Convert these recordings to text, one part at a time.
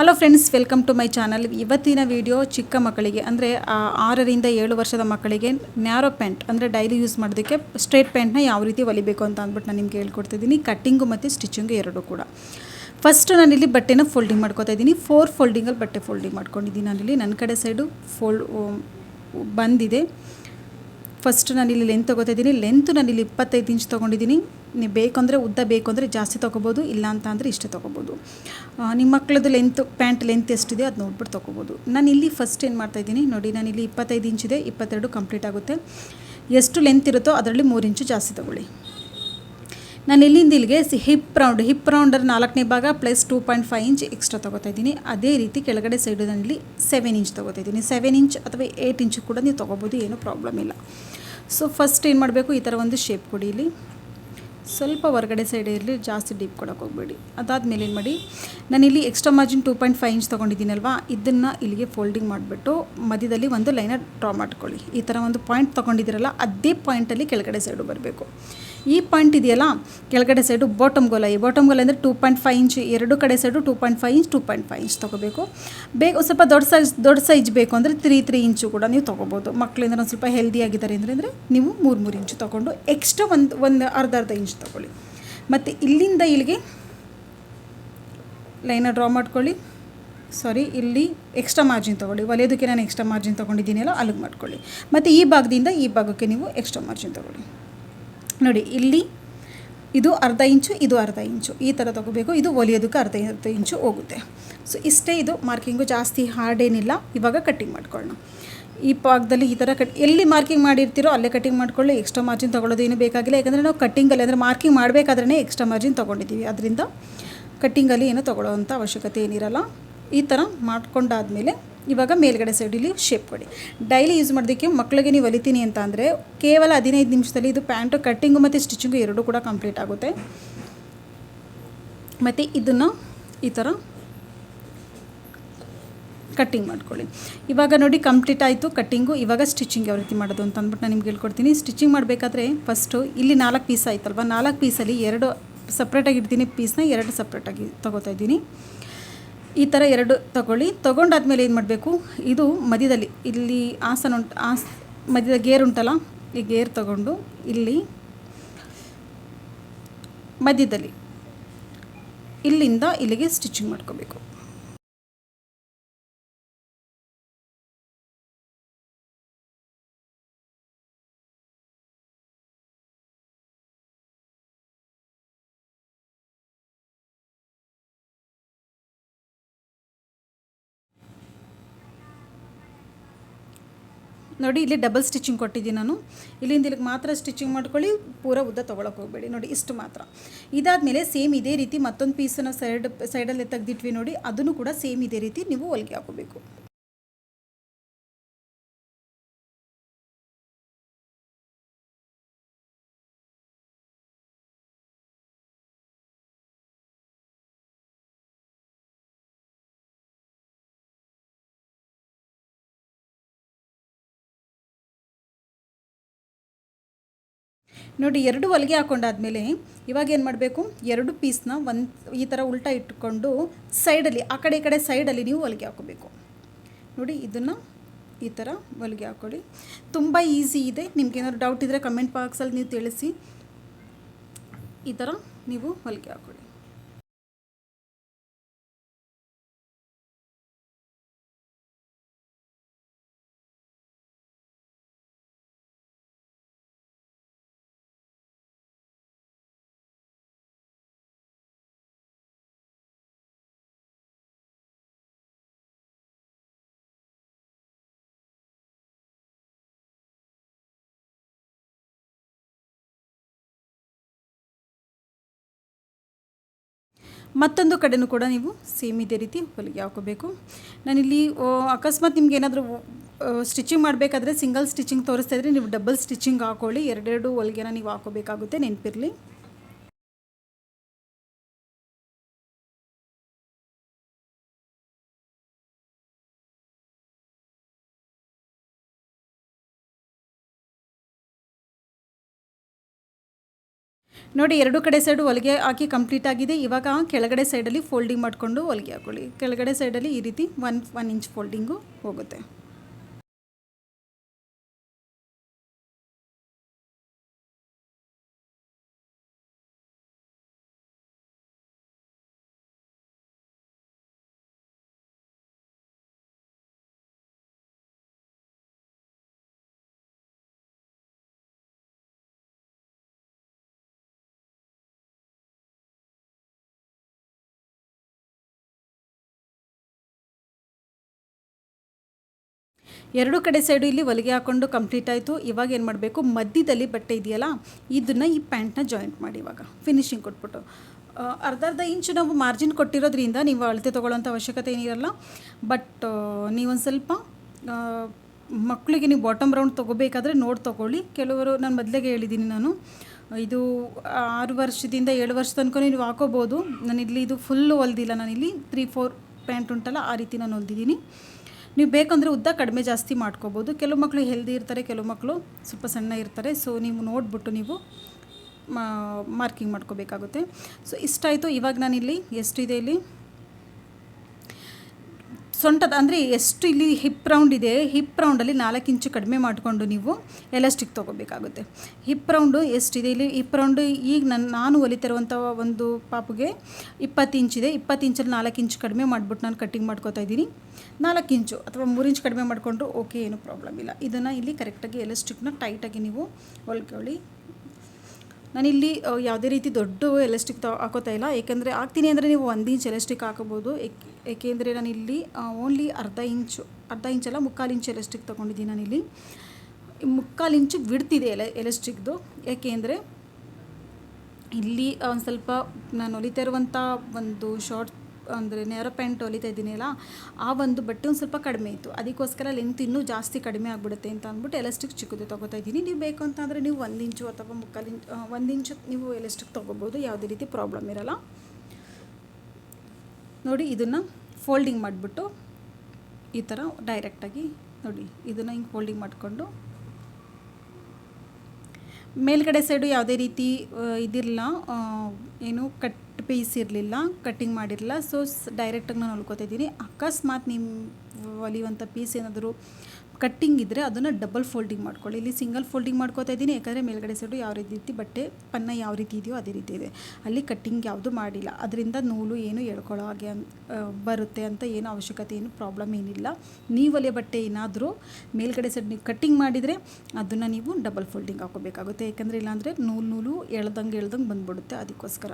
Hello friends welcome to my channel ಇವತ್ತಿನ video ಚಿಕ್ಕ ಮಕ್ಕಳಿಗೆ, ಅಂದರೆ ಆರರಿಂದ ಏಳು ವರ್ಷದ ಮಕ್ಕಳಿಗೆ ನ್ಯಾರೋ ಪ್ಯಾಂಟ್ ಅಂದರೆ ಡೈಲಿ ಯೂಸ್ ಮಾಡೋದಕ್ಕೆ ಸ್ಟ್ರೇಟ್ ಪ್ಯಾಂಟ್ನ ಯಾವ ರೀತಿ ಹೊಲಿಬೇಕು ಅಂತ ಅಂದ್ಬಿಟ್ಟು ನಾನು ನಿಮ್ಗೆ ಹೇಳ್ಕೊಡ್ತಿದ್ದೀನಿ. ಕಟ್ಟಿಂಗು ಮತ್ತು ಸ್ಟಿಚಿಂಗು ಎರಡೂ ಕೂಡ. ಫಸ್ಟ್ ನಾನಿಲ್ಲಿ ಬಟ್ಟೆನ ಫೋಲ್ಡಿಂಗ್ ಮಾಡ್ಕೋತಾ ಇದ್ದೀನಿ. ಫೋರ್ ಫೋಲ್ಡಿಂಗಲ್ಲಿ ಬಟ್ಟೆ ಫೋಲ್ಡಿಂಗ್ ಮಾಡ್ಕೊಂಡಿದ್ದೀನಿ ನಾನಿಲ್ಲಿ ನನ್ನ ಕಡೆ ಸೈಡು ಫೋಲ್ಡ್ ಬಂದಿದೆ. ಫಸ್ಟ್ ನಾನಿಲ್ಲಿ ಲೆಂತ್ ತೊಗೋತಾ ಇದ್ದೀನಿ. ಲೆಂತು ನಾನಿಲ್ಲಿ ಇಪ್ಪತ್ತೈದು ಇಂಚ್ ತೊಗೊಂಡಿದ್ದೀನಿ. ನೀವು ಬೇಕಂದರೆ ಉದ್ದ ಬೇಕು ಅಂದರೆ ಜಾಸ್ತಿ ತೊಗೋಬೋದು, ಇಲ್ಲ ಅಂತ ಅಂದರೆ ಇಷ್ಟೇ ತೊಗೋಬೋದು. ನಿಮ್ಮ ಮಕ್ಕಳದ್ದು ಲೆಂತ್ ಪ್ಯಾಂಟ್ ಲೆಂತ್ ಎಷ್ಟಿದೆ ಅದು ನೋಡ್ಬಿಟ್ಟು ತೊಗೋಬೋದು. ನಾನು ಇಲ್ಲಿ ಫಸ್ಟ್ ಏನು ಮಾಡ್ತಾಯಿದ್ದೀನಿ ನೋಡಿ ನಾನು ಇಲ್ಲಿ ಇಪ್ಪತ್ತೈದು ಇಂಚಿದೆ ಇಪ್ಪತ್ತೆರಡು ಕಂಪ್ಲೀಟ್ ಆಗುತ್ತೆ. ಎಷ್ಟು ಲೆಂತ್ ಇರುತ್ತೋ ಅದರಲ್ಲಿ ಮೂರು ಇಂಚು ಜಾಸ್ತಿ ತೊಗೊಳ್ಳಿ. ನಾನು ಇಲ್ಲಿಂದ ಇಲ್ಲಿಗೆ ಹಿಪ್ ರೌಂಡ್ ಹಿಪ್ ರೌಂಡರ್ ನಾಲ್ಕನೇ ಭಾಗ plus two point five inch extra ತೊಗೋತಾ ಇದ್ದೀನಿ. ಅದೇ ರೀತಿ ಕೆಳಗಡೆ ಸೈಡು ಸೆವೆನ್ ಇಂಚ್ ತೊಗೋತಾ ಇದ್ದೀನಿ. ಸೆವೆನ್ ಇಂಚ್ ಅಥವಾ ಏಯ್ಟ್ ಇಂಚ್ ಕೂಡ ನೀವು ತೊಗೋಬೋದು, ಏನೂ ಪ್ರಾಬ್ಲಮ್ ಇಲ್ಲ. ಸೊ ಫಸ್ಟ್ ಏನು ಮಾಡಬೇಕು? ಈ ಥರ ಒಂದು ಶೇಪ್ ಕೊಡಿ ಇಲ್ಲಿ. ಸ್ವಲ್ಪ ಹೊರಗಡೆ ಸೈಡ್ ಇರಲಿ ಜಾಸ್ತಿ ಡೀಪ್ ಕೊಡೋಕೆ ಹೋಗಬೇಡಿ. ಅದಾದಮೇಲೆ ಏನು ಮಾಡಿ, ನಾನಿಲ್ಲಿ extra margin two point five inch ತೊಗೊಂಡಿದ್ದೀನಲ್ವಾ, ಇದನ್ನು ಇಲ್ಲಿಗೆ ಫೋಲ್ಡಿಂಗ್ ಮಾಡಿಬಿಟ್ಟು ಮಧ್ಯದಲ್ಲಿ ಒಂದು ಲೈನ ಡ್ರಾ ಮಾಡ್ಕೊಳ್ಳಿ. ಈ ಥರ ಒಂದು ಪಾಯಿಂಟ್ ತೊಗೊಂಡಿದ್ದೀರಲ್ಲ, ಅದೇ ಪಾಯಿಂಟಲ್ಲಿ ಕೆಳಗಡೆ ಸೈಡು ಬರಬೇಕು. ಈ ಪಾಯಿಂಟ್ ಇದೆಯಲ್ಲ, ಕೆಳಗಡೆ ಸೈಡು ಬಾಟಮ್ ಗೋಲ ಈ ಬಾಟಮ್ ಗೋಲ ಅಂದರೆ ಟೂ ಪಾಯಿಂಟ್ ಫೈವ್ ಇಂಚ್ ಎರಡು ಕಡೆ side two point five inch two point five inch ತೊಗೋಬೇಕು. ಬೇಗ ಸ್ವಲ್ಪ ದೊಡ್ಡ ಸೈಜ್ ದೊಡ್ಡ ಸೈಜ್ ಬೇಕು ಅಂದರೆ ತ್ರೀ ತ್ರೀ ಇಂಚು ಕೂಡ ನೀವು ತೊಗೋಬೋದು. ಮಕ್ಕಳಿಂದ ಒಂದು ಸ್ವಲ್ಪ ಹೆಲ್ದಿ ಆಗಿದ್ದಾರೆ ಅಂದರೆ ಅಂದರೆ ನೀವು ಮೂರು ಮೂರು ಇಂಚು ತೊಗೊಂಡು ಎಕ್ಸ್ಟ್ರಾ ಒಂದು ಒಂದು ಅರ್ಧ ಅರ್ಧ ಇಂಚ್ ತೊಗೊಳ್ಳಿ. ಮತ್ತು ಇಲ್ಲಿಂದ ಇಲ್ಲಿಗೆ ಲೈನ ಡ್ರಾ ಮಾಡ್ಕೊಳ್ಳಿ. ಸಾರಿ ಇಲ್ಲಿ ಎಕ್ಸ್ಟ್ರಾ ಮಾರ್ಜಿನ್ ತೊಗೊಳ್ಳಿ. ಒಲೆಯೋದಕ್ಕೆ ನಾನು ಎಕ್ಸ್ಟ್ರಾ ಮಾರ್ಜಿನ್ ತೊಗೊಂಡಿದ್ದೀನಲ್ಲ ಅಲ್ಲಿಗೆ ಮಾಡ್ಕೊಳ್ಳಿ. ಮತ್ತು ಈ ಭಾಗದಿಂದ ಈ ಭಾಗಕ್ಕೆ ನೀವು ಎಕ್ಸ್ಟ್ರಾ ಮಾರ್ಜಿನ್ ತೊಗೊಳ್ಳಿ. ನೋಡಿ, ಇಲ್ಲಿ ಇದು ಅರ್ಧ ಇಂಚು, ಇದು ಅರ್ಧ ಇಂಚು. ಈ ಥರ ತೊಗೋಬೇಕು. ಇದು ಒಲಿಯೋದಕ್ಕೆ ಅರ್ಧ ಅರ್ಧ ಇಂಚು ಹೋಗುತ್ತೆ. ಸೊ ಇಷ್ಟೇ ಇದು. ಮಾರ್ಕಿಂಗು ಜಾಸ್ತಿ ಹಾರ್ಡ್ ಏನಿಲ್ಲ. ಇವಾಗ ಕಟ್ಟಿಂಗ್ ಮಾಡ್ಕೊಳ್ಳೋಣ. ಈ ಪಾಕದಲ್ಲಿ ಈ ಥರ ಕಟ್ ಎಲ್ಲಿ ಮಾರ್ಕಿಂಗ್ ಮಾಡಿರ್ತೀರೋ ಅಲ್ಲೇ ಕಟ್ಟಿಂಗ್ ಮಾಡ್ಕೊಳ್ಳಿ. ಎಕ್ಸ್ಟ್ರಾ ಮಾರ್ಜಿನ್ ತೊಗೊಳ್ಳೋದು ಏನು ಬೇಕಾಗಿಲ್ಲ. ಯಾಕಂದರೆ ನಾವು ಕಟ್ಟಿಂಗಲ್ಲಿ ಅಂದರೆ ಮಾರ್ಕಿಂಗ್ ಮಾಡಬೇಕಾದ್ರೆ ಎಕ್ಸ್ಟ್ರಾ ಮಾರ್ಜಿನ್ ತೊಗೊಂಡಿದ್ದೀವಿ. ಅದರಿಂದ ಕಟ್ಟಿಂಗಲ್ಲಿ ಏನು ತೊಗೊಳ್ಳೋವಂಥ ಅವಶ್ಯಕತೆ ಏನಿರಲ್ಲ. ಈ ಥರ ಮಾಡ್ಕೊಂಡಾದಮೇಲೆ ಇವಾಗ ಮೇಲ್ಗಡೆ ಸೈಡಲ್ಲಿ ಶೇಪ್ ಕೊಡಿ. ಡೈಲಿ ಯೂಸ್ ಮಾಡೋದಕ್ಕೆ ಮಕ್ಕಳಿಗೆ ನೀವು ಹೊಲಿತೀನಿ ಅಂತ ಅಂದರೆ ಕೇವಲ ಹದಿನೈದು ನಿಮಿಷದಲ್ಲಿ ಇದು ಪ್ಯಾಂಟು ಕಟ್ಟಿಂಗು ಮತ್ತು ಸ್ಟಿಚಿಂಗು ಎರಡೂ ಕೂಡ ಕಂಪ್ಲೀಟ್ ಆಗುತ್ತೆ. ಮತ್ತು ಇದನ್ನು ಈ ಥರ ಕಟ್ಟಿಂಗ್ ಮಾಡ್ಕೊಳ್ಳಿ. ಇವಾಗ ನೋಡಿ ಕಂಪ್ಲೀಟ್ ಆಯಿತು ಕಟ್ಟಿಂಗು ಇವಾಗ ಸ್ಟಿಚಿಂಗ್ ಯಾವ ರೀತಿ ಮಾಡೋದು ಅಂತ ಅಂದ್ಬಿಟ್ಟು ನಾನು ನಿಮ್ಗೆ ಹೇಳ್ಕೊಡ್ತೀನಿ. ಸ್ಟಿಚಿಂಗ್ ಮಾಡಬೇಕಾದ್ರೆ ಫಸ್ಟು ಇಲ್ಲಿ ನಾಲ್ಕು ಪೀಸ್ ಆಯ್ತಲ್ವ? ನಾಲ್ಕು ಪೀಸಲ್ಲಿ ಎರಡು ಸಪ್ರೇಟಾಗಿ ಇಡ್ತೀನಿ ಪೀಸ್ನ ಎರಡು ಸಪ್ರೇಟಾಗಿ ತೊಗೋತಾ ಇದ್ದೀನಿ. ಈ ಥರ ಎರಡು ತೊಗೊಳ್ಳಿ. ತೊಗೊಂಡಾದ್ಮೇಲೆ ಏನು ಮಾಡಬೇಕು? ಇದು ಮಧ್ಯದಲ್ಲಿ, ಇಲ್ಲಿ ಆಸನ ಉಂಟು, ಆಸ್, ಮಧ್ಯದ ಗೇರ್ ಉಂಟಲ್ಲ, ಈ ಗೇರ್ ತಗೊಂಡು ಇಲ್ಲಿ ಮಧ್ಯದಲ್ಲಿ, ಇಲ್ಲಿಂದ ಇಲ್ಲಿಗೆ ಸ್ಟಿಚಿಂಗ್ ಮಾಡ್ಕೋಬೇಕು. ನೋಡಿ, ಇಲ್ಲಿ ಡಬಲ್ ಸ್ಟಿಚಿಂಗ್ ಕೊಟ್ಟಿದ್ದೀನಿ ನಾನು. ಇಲ್ಲಿಂದ ಇಲ್ಲಿಗೆ ಮಾತ್ರ ಸ್ಟಿಚಿಂಗ್ ಮಾಡ್ಕೊಳ್ಳಿ, ಪೂರ ಉದ್ದ ತೊಗೊಳಕ್ಕೆ ಹೋಗಬೇಡಿ ನೋಡಿ, ಇಷ್ಟು ಮಾತ್ರ. ಇದಾದಮೇಲೆ ಸೇಮ್ ಇದೇ ರೀತಿ ಮತ್ತೊಂದು ಪೀಸನ್ನು ಸೈಡ್ ಸೈಡಲ್ಲಿ ತೆಗೆದಿಟ್ವಿ ನೋಡಿ, ಅದನ್ನು ಕೂಡ ಸೇಮ್ ಇದೇ ರೀತಿ ನೀವು ಹೊಲಿಗೆ ಹಾಕೋಬೇಕು ನೋಡಿ, ಎರಡು ಹೊಲಿಗೆ ಹಾಕೊಂಡಾದ್ಮೇಲೆ ಇವಾಗ ಏನು ಮಾಡಬೇಕು? ಎರಡು ಪೀಸ್ನ ಒಂದು ಈ ಥರ ಉಲ್ಟಾ ಇಟ್ಕೊಂಡು ಸೈಡಲ್ಲಿ ಆ ಕಡೆ ಈ ಕಡೆ ಸೈಡಲ್ಲಿ ನೀವು ಹೊಲಿಗೆ ಹಾಕೋಬೇಕು ನೋಡಿ, ಇದನ್ನು ಈ ಥರ ಹೊಲಿಗೆ ಹಾಕೊಳ್ಳಿ. ತುಂಬ ಈಸಿ ಇದೆ. ನಿಮ್ಗೇನಾದ್ರು ಡೌಟ್ ಇದ್ದರೆ ಕಮೆಂಟ್ ಬಾಕ್ಸಲ್ಲಿ ನೀವು ತಿಳಿಸಿ. ಈ ಥರ ನೀವು ಹೊಲಿಗೆ ಹಾಕ್ಕೊಳ್ಳಿ ಮತ್ತೊಂದು ಕಡೆನೂ ಕೂಡ ನೀವು ಸೇಮ್ ಇದೇ ರೀತಿ ಹೊಲಿಗೆ ಹಾಕೋಬೇಕು. ನಾನಿಲ್ಲಿ ಅಕಸ್ಮಾತ್ ನಿಮ್ಗೆ ಏನಾದರೂ ಸ್ಟಿಚಿಂಗ್ ಮಾಡಬೇಕಾದ್ರೆ ಸಿಂಗಲ್ ಸ್ಟಿಚಿಂಗ್ ತೋರಿಸ್ತಾ ಇದ್ರೆ ನೀವು ಡಬಲ್ ಸ್ಟಿಚಿಂಗ್ ಹಾಕೊಳ್ಳಿ. ಎರಡೆರಡು ಹೊಲಿಗೆನ ನೀವು ಹಾಕೋಬೇಕಾಗುತ್ತೆ, ನೆನಪಿರಲಿ. ನೋಡಿ, ಎರಡು ಕಡೆ ಸೈಡು ಹೊಲಿಗೆ ಹಾಕಿ ಕಂಪ್ಲೀಟ್ ಆಗಿದೆ. ಇವಾಗ ಕೆಳಗಡೆ ಸೈಡಲ್ಲಿ ಫೋಲ್ಡಿಂಗ್ ಮಾಡಿಕೊಂಡು ಹೊಲಿಗೆ ಹಾಕೊಳ್ಳಿ. ಕೆಳಗಡೆ ಸೈಡಲ್ಲಿ ಈ ರೀತಿ ಒನ್ ಒನ್ ಇಂಚ್ ಫೋಲ್ಡಿಂಗು ಹೋಗುತ್ತೆ. ಎರಡು ಕಡೆ ಸೈಡು ಇಲ್ಲಿ ಹೊಲಿಗೆ ಹಾಕ್ಕೊಂಡು ಕಂಪ್ಲೀಟ್ ಆಯಿತು. ಇವಾಗ ಏನು ಮಾಡಬೇಕು? ಮಧ್ಯದಲ್ಲಿ ಬಟ್ಟೆ ಇದೆಯಲ್ಲ, ಇದನ್ನು ಈ ಪ್ಯಾಂಟ್ನ ಜಾಯಿಂಟ್ ಮಾಡಿ ಇವಾಗ. ಫಿನಿಶಿಂಗ್ ಕೊಟ್ಬಿಟ್ಟು. ಅರ್ಧ ಅರ್ಧ ಇಂಚು ನಾವು ಮಾರ್ಜಿನ್ ಕೊಟ್ಟಿರೋದ್ರಿಂದ ನೀವು ಅಳತೆ ತೊಗೊಳ್ಳೋಂಥ ಅವಶ್ಯಕತೆ ಏನಿರಲ್ಲ. ಬಟ್ ನೀವೊಂದು ಸ್ವಲ್ಪ ಮಕ್ಕಳಿಗೆ ನೀವು ಬಾಟಮ್ ರೌಂಡ್ ತೊಗೋಬೇಕಾದ್ರೆ ನೋಡಿ ತೊಗೊಳ್ಳಿ. ಕೆಲವರು ನಾನು ಮೊದಲಿಗೆ ಹೇಳಿದ್ದೀನಿ ನಾನು. ಇದು ಆರು ವರ್ಷದಿಂದ ಏಳು ವರ್ಷ ತನಕ ನೀವು ಹಾಕೋಬೋದು. ನಾನಿಲ್ಲಿ ಇದು ಫುಲ್ಲು ಹೊಲ್ದಿಲ್ಲ ನಾನಿಲ್ಲಿ. ತ್ರೀ ಫೋರ್ ಪ್ಯಾಂಟ್ ಉಂಟಲ್ಲ, ಆ ರೀತಿ ನಾನು ಹೊಲ್ದಿದ್ದೀನಿ ನೀವು ಬೇಕಂದರೆ ಉದ್ದ ಕಡಿಮೆ ಜಾಸ್ತಿ ಮಾಡ್ಕೋಬೋದು. ಕೆಲವು ಮಕ್ಕಳು ಹೆಲ್ದಿ ಇರ್ತಾರೆ, ಕೆಲವು ಮಕ್ಕಳು ಸ್ವಲ್ಪ ಸಣ್ಣ ಇರ್ತಾರೆ. ಸೊ ನೀವು ನೋಡಿಬಿಟ್ಟು ನೀವು ಮಾರ್ಕಿಂಗ್ ಮಾಡ್ಕೋಬೇಕಾಗುತ್ತೆ. ಸೊ ಇಷ್ಟಾಯಿತು. ಇವಾಗ ನಾನಿಲ್ಲಿ ಎಷ್ಟಿದೆ ಇಲ್ಲಿ? ಸೊಂಟದ ಅಂದರೆ ಎಷ್ಟು ಇಲ್ಲಿ ಹಿಪ್ ರೌಂಡ್ ಇದೆ ಹಿಪ್ ರೌಂಡಲ್ಲಿ ನಾಲ್ಕು ಇಂಚು ಕಡಿಮೆ ಮಾಡಿಕೊಂಡು ನೀವು ಎಲಾಸ್ಟಿಕ್ ತೊಗೋಬೇಕಾಗುತ್ತೆ. ಹಿಪ್ ರೌಂಡು ಎಷ್ಟಿದೆ ಇಲ್ಲಿ? ಹಿಪ್ ರೌಂಡು ಈಗ ನನ್ನ ನಾನು ಹೊಲಿತಿರುವಂಥ ಒಂದು ಪಾಪುಗೆ ಇಪ್ಪತ್ತು ಇಂಚಿದೆ ಇಪ್ಪತ್ತು ಇಂಚಲ್ಲಿ ನಾಲ್ಕು ಇಂಚು ಕಡಿಮೆ ಮಾಡಿಬಿಟ್ಟು ನಾನು ಕಟ್ಟಿಂಗ್ ಮಾಡ್ಕೋತಾ ಇದ್ದೀನಿ. ನಾಲ್ಕು ಇಂಚು ಅಥವಾ ಮೂರು ಇಂಚು ಕಡಿಮೆ ಮಾಡಿಕೊಂಡ್ರು ಓಕೆ ಏನು ಪ್ರಾಬ್ಲಮ್ ಇಲ್ಲ. ಇದನ್ನು ಇಲ್ಲಿ ಕರೆಕ್ಟಾಗಿ ಎಲಾಸ್ಟಿಕ್ನ ಟೈಟಾಗಿ ನೀವು ಹೊಲ್ಕೊಳ್ಳಿ. ನಾನಿಲ್ಲಿ ಯಾವುದೇ ರೀತಿ ದೊಡ್ಡ ಎಲೆಸ್ಟಿಕ್ ಹಾಕೋತಾ ಇಲ್ಲ. ಏಕೆಂದರೆ ಹಾಕ್ತೀನಿ ಅಂದರೆ ನೀವು ಒಂದು ಇಂಚ್ ಎಲೆಸ್ಟಿಕ್ ಹಾಕೋಬೋದು. ಏಕೆ, ಏಕೆಂದರೆ ನಾನಿಲ್ಲಿ ಓನ್ಲಿ ಅರ್ಧ ಇಂಚು, ಅರ್ಧ ಇಂಚಲ್ಲ ಮುಕ್ಕಾಲು ಇಂಚು ಎಲೆಸ್ಟಿಕ್ ತೊಗೊಂಡಿದ್ದೀನಿ ನಾನಿಲ್ಲಿ. ಮುಕ್ಕಾಲು ಇಂಚು ಬಿಡ್ತಿದೆ ಎಲೆ, ಎಲೆಸ್ಟಿಕ್ದು. ಏಕೆಂದರೆ ಇಲ್ಲಿ ಒಂದು ಸ್ವಲ್ಪ ನಾನು ಹೊಲಿತಾ ಇರುವಂಥ ಒಂದು ಶಾರ್ಟ್ ಅಂದರೆ ನೇರ ಪ್ಯಾಂಟ್ ಹೊಲಿತಾ ಇದ್ದೀನಿ ಅಲ್ಲ ಆ ಒಂದು ಬಟ್ಟೆ ಒಂದು ಸ್ವಲ್ಪ ಕಡಿಮೆ ಇತ್ತು. ಅದಕ್ಕೋಸ್ಕರ ಲೆಂತ್ ಇನ್ನೂ ಜಾಸ್ತಿ ಕಡಿಮೆ ಆಗಿಬಿಡುತ್ತೆ ಅಂತ ಅಂದ್ಬಿಟ್ಟು ಎಲಾಸ್ಟಿಕ್ ಚಿಕ್ಕದು ತೊಗೋತಾ ಇದ್ದೀನಿ. ನೀವು ಬೇಕು ಅಂತಂದರೆ ನೀವು ಒಂದು ಇಂಚು ಅಥವಾ ಮುಕ್ಕಾಲು ಇಂಚು ಒಂದು ಇಂಚು ನೀವು ಎಲಾಸ್ಟಿಕ್ ತೊಗೋಬೋದು, ಯಾವುದೇ ರೀತಿ ಪ್ರಾಬ್ಲಮ್ ಇರಲ್ಲ. ನೋಡಿ, ಇದನ್ನು ಫೋಲ್ಡಿಂಗ್ ಮಾಡಿಬಿಟ್ಟು ಈ ಥರ ಡೈರೆಕ್ಟಾಗಿ ನೋಡಿ, ಇದನ್ನು ಹಿಂಗೆ ಫೋಲ್ಡಿಂಗ್ ಮಾಡಿಕೊಂಡು ಮೇಲ್ಗಡೆ ಸೈಡು ಯಾವುದೇ ರೀತಿ ಇದಿರಲ್ಲ ಏನು ಕಟ್ ಪೀಸ್ ಇರಲಿಲ್ಲ ಕಟ್ಟಿಂಗ್ ಮಾಡಿರಲಿಲ್ಲ. ಸೊ ಡೈರೆಕ್ಟಾಗಿ ನಾನು ಹೊಲ್ಕೊತಿದ್ದೀನಿ ಅಕಸ್ಮಾತ್ ನಿಮ್ಮ ಹೊಲಿಯುವಂಥ ಪೀಸ್ ಏನಾದರೂ ಕಟ್ಟಿಂಗ್ ಇದ್ದರೆ ಅದನ್ನು ಡಬಲ್ ಫೋಲ್ಡಿಂಗ್ ಮಾಡ್ಕೊಳ್ಳಿ. ಇಲ್ಲಿ ಸಿಂಗಲ್ ಫೋಲ್ಡಿಂಗ್ ಮಾಡ್ಕೋತಾ ಇದ್ದೀನಿ. ಯಾಕಂದರೆ ಮೇಲ್ಗಡೆ ಸೈಡು ಯಾವ ರೀತಿ ಬಟ್ಟೆ ಪನ್ನ ಯಾವ ರೀತಿ ಇದೆಯೋ ಅದೇ ರೀತಿ ಇದೆ. ಅಲ್ಲಿ ಕಟ್ಟಿಂಗ್ ಯಾವುದು ಮಾಡಿಲ್ಲ. ಅದರಿಂದ ನೂಲು ಏನು ಎಳ್ಕೊಳ್ಳೋ ಹಾಗೆ ಬರುತ್ತೆ ಅಂತ ಏನು ಅವಶ್ಯಕತೆ, ಏನು ಪ್ರಾಬ್ಲಮ್ ಏನಿಲ್ಲ. ನೀವು ಹೊಲಿಯೋ ಬಟ್ಟೆ ಏನಾದರೂ ಮೇಲ್ಗಡೆ ಸೈಡ್ ನೀವು ಕಟ್ಟಿಂಗ್ ಮಾಡಿದರೆ ಅದನ್ನು ನೀವು ಡಬಲ್ ಫೋಲ್ಡಿಂಗ್ ಹಾಕೋಬೇಕಾಗುತ್ತೆ ಯಾಕಂದರೆ ಇಲ್ಲಾಂದರೆ ನೂಲು ನೂಲು ಎಳ್ದಂಗೆ ಎಳ್ದಂಗೆ ಬಂದ್ಬಿಡುತ್ತೆ. ಅದಕ್ಕೋಸ್ಕರ.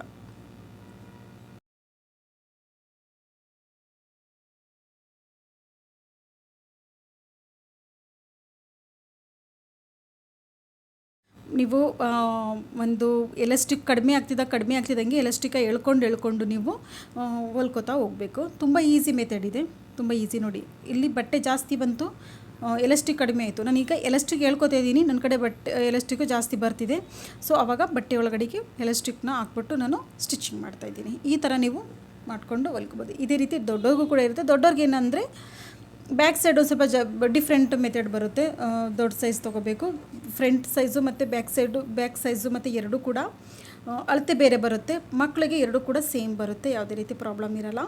ನೀವು ಒಂದು ಎಲೆಸ್ಟಿಕ್ ಕಡಿಮೆ ಆಗ್ತಿದ್ದ, ಕಡಿಮೆ ಆಗ್ತಿದ್ದಂಗೆ ಎಲಾಸ್ಟಿಕ ಎಳ್ಕೊಂಡು ಎಳ್ಕೊಂಡು ನೀವು ಹೊಲ್ಕೋತಾ ಹೋಗಬೇಕು. ತುಂಬ ಈಸಿ ಮೆಥಡ್ ಇದೆ. ತುಂಬ ಈಸಿ ನೋಡಿ. ಇಲ್ಲಿ ಬಟ್ಟೆ ಜಾಸ್ತಿ ಬಂತು ಎಲೆಸ್ಟಿಕ್ ಕಡಿಮೆ ಆಯಿತು. ನಾನೀಗ ಎಲಾಸ್ಟಿಕ್ ಹೇಳ್ಕೊತಾ ಇದ್ದೀನಿ ನನ್ನ ಕಡೆ ಬಟ್ಟೆ ಎಲಾಸ್ಟಿಕ್ಕು ಜಾಸ್ತಿ ಬರ್ತಿದೆ. ಸೊ ಆವಾಗ ಬಟ್ಟೆ ಒಳಗಡೆಗೆ ಎಲೆಸ್ಟಿಕ್ನ ಹಾಕ್ಬಿಟ್ಟು ನಾನು ಸ್ಟಿಚಿಂಗ್ ಮಾಡ್ತಾಯಿದ್ದೀನಿ ಈ ಥರ ನೀವು ಮಾಡಿಕೊಂಡು ಹೊಲ್ಕೋಬೋದು. ಇದೇ ರೀತಿ ದೊಡ್ಡವ್ರಿಗೂ ಕೂಡ ಇರುತ್ತೆ. ದೊಡ್ಡವ್ರಿಗೆ ಏನಂದರೆ ಬ್ಯಾಕ್ ಸೈಡು ಸ್ವಲ್ಪ ಜ ಡಿಫ್ರೆಂಟ್ ಮೆಥಡ್ ಬರುತ್ತೆ. ದೊಡ್ಡ ಸೈಜ್ ತೊಗೋಬೇಕು. ಫ್ರಂಟ್ ಸೈಜು ಮತ್ತು ಬ್ಯಾಕ್ ಸೈಡು ಬ್ಯಾಕ್ ಸೈಜು ಮತ್ತು ಎರಡೂ ಕೂಡ ಅಳತೆ ಬೇರೆ ಬರುತ್ತೆ. ಮಕ್ಕಳಿಗೆ ಎರಡೂ ಕೂಡ ಸೇಮ್ ಬರುತ್ತೆ. ಯಾವುದೇ ರೀತಿ ಪ್ರಾಬ್ಲಮ್ ಇರಲ್ಲ.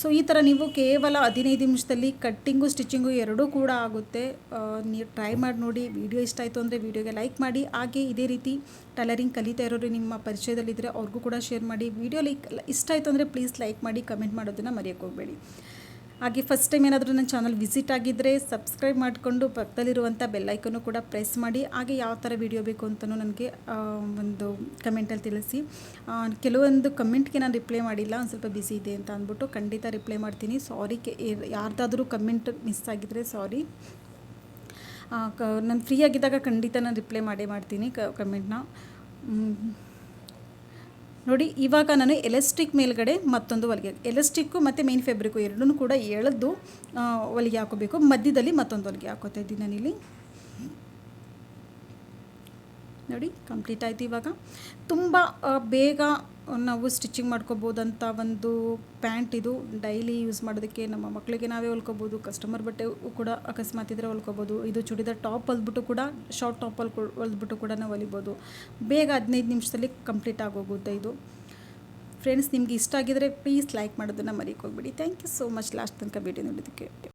ಸೊ ಈ ಥರ ನೀವು ಕೇವಲ ಹದಿನೈದು ನಿಮಿಷದಲ್ಲಿ ಕಟ್ಟಿಂಗು ಸ್ಟಿಚಿಂಗು ಎರಡೂ ಕೂಡ ಆಗುತ್ತೆ. ನೀವು ಟ್ರೈ ಮಾಡಿ ನೋಡಿ. ವಿಡಿಯೋ ಇಷ್ಟ ಆಯಿತು ಅಂದರೆ ವಿಡಿಯೋಗೆ ಲೈಕ್ ಮಾಡಿ. ಹಾಗೆ ಇದೇ ರೀತಿ ಟೈಲರಿಂಗ್ ಕಲಿತಾ ಇರೋರು ನಿಮ್ಮ ಪರಿಚಯದಲ್ಲಿದ್ದರೆ ಅವ್ರಿಗೂ ಕೂಡ ಶೇರ್ ಮಾಡಿ. ವಿಡಿಯೋ ಲೈಕ್ ಇಷ್ಟ ಆಯಿತು ಅಂದರೆ ಪ್ಲೀಸ್ ಲೈಕ್ ಮಾಡಿ ಕಮೆಂಟ್ ಮಾಡೋದನ್ನು ಮರೆಯೋಕ್ಕೆ ಹೋಗಬೇಡಿ. ಹಾಗೆ ಫಸ್ಟ್ ಟೈಮ್ ಏನಾದರೂ ನನ್ನ ಚಾನಲ್ ವಿಸಿಟ್ ಆಗಿದ್ದರೆ ಸಬ್ಸ್ಕ್ರೈಬ್ ಮಾಡಿಕೊಂಡು ಪಕ್ಕದಲ್ಲಿರುವಂಥ ಬೆಲ್ಲೈಕನ್ನು ಕೂಡ ಪ್ರೆಸ್ ಮಾಡಿ, ಹಾಗೆ ಯಾವ ಥರ ವಿಡಿಯೋ ಬೇಕು ಅಂತಲೂ ನನಗೆ ಒಂದು ಕಮೆಂಟಲ್ಲಿ ತಿಳಿಸಿ. ಕೆಲವೊಂದು ಕಮೆಂಟ್ಗೆ ನಾನು ರಿಪ್ಲೈ ಮಾಡಿಲ್ಲ, ಒಂದು ಸ್ವಲ್ಪ ಬಿಸಿ ಇದೆ ಅಂತ ಅಂದ್ಬಿಟ್ಟು ಖಂಡಿತ ರಿಪ್ಲೈ ಮಾಡ್ತೀನಿ. ಸಾರಿ ಕೆ ಯಾರ್ದಾದರೂ ಕಮೆಂಟ್ ಮಿಸ್ ಆಗಿದ್ದರೆ ಸಾರಿ ನಾನು ಫ್ರೀ ಆಗಿದ್ದಾಗ ಖಂಡಿತ ನಾನು ರಿಪ್ಲೈ ಮಾಡೇ ಮಾಡ್ತೀನಿ ಕಮೆಂಟ್ನ ನೋಡಿ, ಇವಾಗ ನಾನು ಎಲೆಸ್ಟಿಕ್ ಮೇಲ್ಗಡೆ ಮತ್ತೊಂದು ಹೊಲಿಗೆ. ಎಲೆಸ್ಟಿಕ್ಕು ಮತ್ತು ಮೇನ್ ಫ್ಯಾಬ್ರಿಕ್ಕು ಎರಡೂ ಕೂಡ ಎಳೆದು ಹೊಲಿಗೆ ಹಾಕೋಬೇಕು. ಮಧ್ಯದಲ್ಲಿ ಮತ್ತೊಂದು ಹೊಲಿಗೆ ಹಾಕೋತಾ ಇದ್ದೀನಿ ನಾನಿಲ್ಲಿ. ನೋಡಿ ಕಂಪ್ಲೀಟ್ ಆಯಿತು ಇವಾಗ. ತುಂಬ ಬೇಗ ನಾವು ಸ್ಟಿಚಿಂಗ್ ಮಾಡ್ಕೋಬೋದಂಥ ಒಂದು ಪ್ಯಾಂಟ್ ಇದು. ಡೈಲಿ ಯೂಸ್ ಮಾಡೋದಕ್ಕೆ ನಮ್ಮ ಮಕ್ಕಳಿಗೆ ನಾವೇ ಹೊಲ್ಕೋಬೋದು ಕಸ್ಟಮರ್ ಬಟ್ಟೆ ಕೂಡ ಅಕಸ್ಮಾತ್ ಇದ್ದರೆ ಹೊಲ್ಕೋಬೋದು. ಇದು ಚೂಡಿದಾರ್ ಟಾಪ್ ಹೊಲ್ದ್ಬಿಟ್ಟು ಕೂಡ ಶಾರ್ಟ್ ಟಾಪಲ್ಲಿ ಹೊಲ್ದ್ಬಿಟ್ಟು ಕೂಡ ನಾವು ಹೊಲಿಬೋದು. ಬೇಗ ಹದಿನೈದು ನಿಮಿಷದಲ್ಲಿ ಕಂಪ್ಲೀಟ್ ಆಗೋಗುತ್ತೆ ಇದು. ಫ್ರೆಂಡ್ಸ್ ನಿಮ್ಗೆ ಇಷ್ಟ ಆಗಿದರೆ ಪ್ಲೀಸ್ ಲೈಕ್ ಮಾಡೋದನ್ನು ಮರಿಕೋಗ್ಬಿಡಿ. Thank you so much last ತನಕ ಭೇಟಿ ನೋಡೋದಕ್ಕೆ